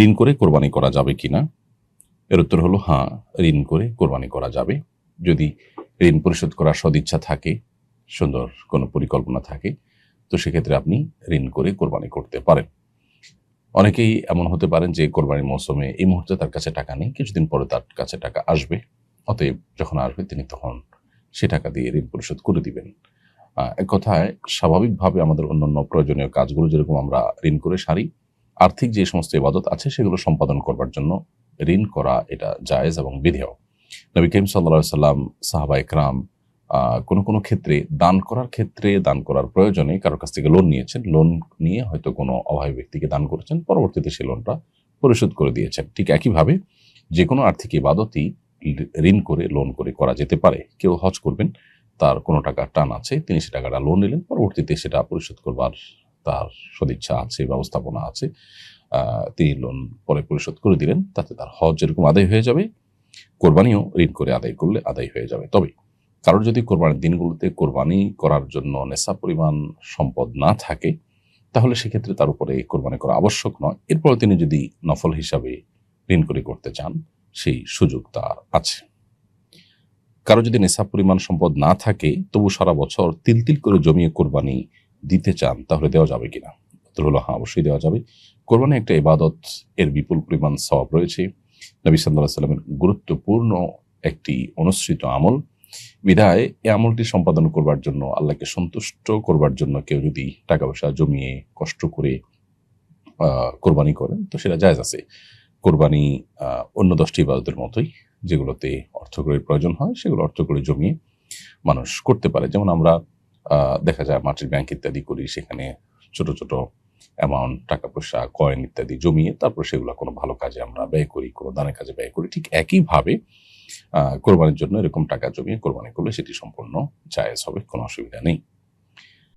ঋণ করে কোরবানি করা যাবে কিনা? এর উত্তর হলো হ্যাঁ ঋণ করে কোরবানি করা যাবে। যদি ঋণ পরিশোধ করার সদিচ্ছা থাকে, সুন্দর কোনো পরিকল্পনা থাকে, তো সেক্ষেত্রে আপনি ঋণ করে কোরবানি করতে পারেন। অনেকেই এমন হতে পারেন যে কোরবানির মৌসুমে এই মুহূর্তে তার কাছে টাকা নেই, কিছুদিন পরে তার কাছে টাকা আসবে। অতএব যখন আসবে, তিনি তখন সে টাকা দিয়ে ঋণ পরিশোধ করে দিবেন। এক কথায় স্বাভাবিকভাবে আমাদের অন্যান্য প্রয়োজনীয় কাজগুলো যেরকম আমরা ঋণ করে সারি আর্থিক যে সমস্ত ইবাদত আছে, সেগুলো সম্পাদন করবার জন্য ঋণ করা এটা জায়েজ এবং বিধেয়। নবী করিম সাল্লা সাল্লাম, সাহাবা ইকরাম কোনো কোনো ক্ষেত্রে দান করার ক্ষেত্রে দান করার প্রয়োজনে কারোর কাছ থেকে লোন নিয়েছেন। লোন নিয়ে হয়তো কোনো অভাবী ব্যক্তিকে দান করেছেন, পরবর্তীতে সেই লোনটা পরিশোধ করে দিয়েছেন। ঠিক একইভাবে যে কোনো আর্থিক ইবাদতই ঋণ করে, লোন করে করা যেতে পারে। কেউ হজ করবেন, তার কোনো টাকা টান আছে, তিনি সে টাকাটা লোন নিলেন, পরবর্তীতে সেটা পরিশোধ করবার তার সদিচ্ছা আছে, ব্যবস্থাপনা আছে তিনি লোন পরে পরিশোধ করে দিলেন, তাতে তার হজ যেরকম আদায় হয়ে যাবে। কোরবানিও ঋণ করে আদায় করলে আদায় হয়ে যাবে। তবে কারোর যদি কোরবানির দিনগুলোতে কোরবানি করার জন্য নেশা পরিমাণ সম্পদ না থাকে, তাহলে সেক্ষেত্রে তার উপরে কোরবানি করা আবশ্যক নয়। এরপরে তিনি যদি নফল হিসাবে ঋণ করে করতে চান, সেই সুযোগ তার আছে। কারও যদি নেশা পরিমাণ সম্পদ না থাকে, তবু সারা বছর তিল তিল করে জমিয়ে কোরবানি দিতে চান, তাহলে দেওয়া যাবে কিনা? উত্তর হলো হ্যাঁ অবশ্যই দেওয়া যাবে। কোরবানি একটা ইবাদত, এর বিপুল পরিমাণ সব রয়েছে। নবী সাল্লাহ সাল্লামের গুরুত্বপূর্ণ একটি অনুসৃত আমল। বিধায় এই আমলটি সম্পাদন করবার জন্য, আল্লাহকে সন্তুষ্ট করবার জন্য কেউ যদি টাকা পয়সা জমিয়ে কষ্ট করে কোরবানি করেন, তো সেটা জায়জ আছে। কোরবানি অন্য দশটি ইবাদতের মতোই, যেগুলোতে অর্থকরীর প্রয়োজন হয়, সেগুলো অর্থকরী জমিয়ে মানুষ করতে পারে। যেমন আমরা দেখা যায় মাটির ব্যাংক ইত্যাদি করি, সেখানে ছোট ছোট অ্যামাউন্ট টাকা পয়সা কয়েন ইত্যাদি জমিয়ে তারপর সেগুলো কোনো ভালো কাজে আমরা ব্যয় করি, কোনো দানের কাজে ব্যয় করি। ঠিক একইভাবে কোরবানির জন্য এরকম টাকা জমিয়ে কোরবানি করলে সেটি সম্পূর্ণ জায়েজ হবে, কোনো অসুবিধা নেই।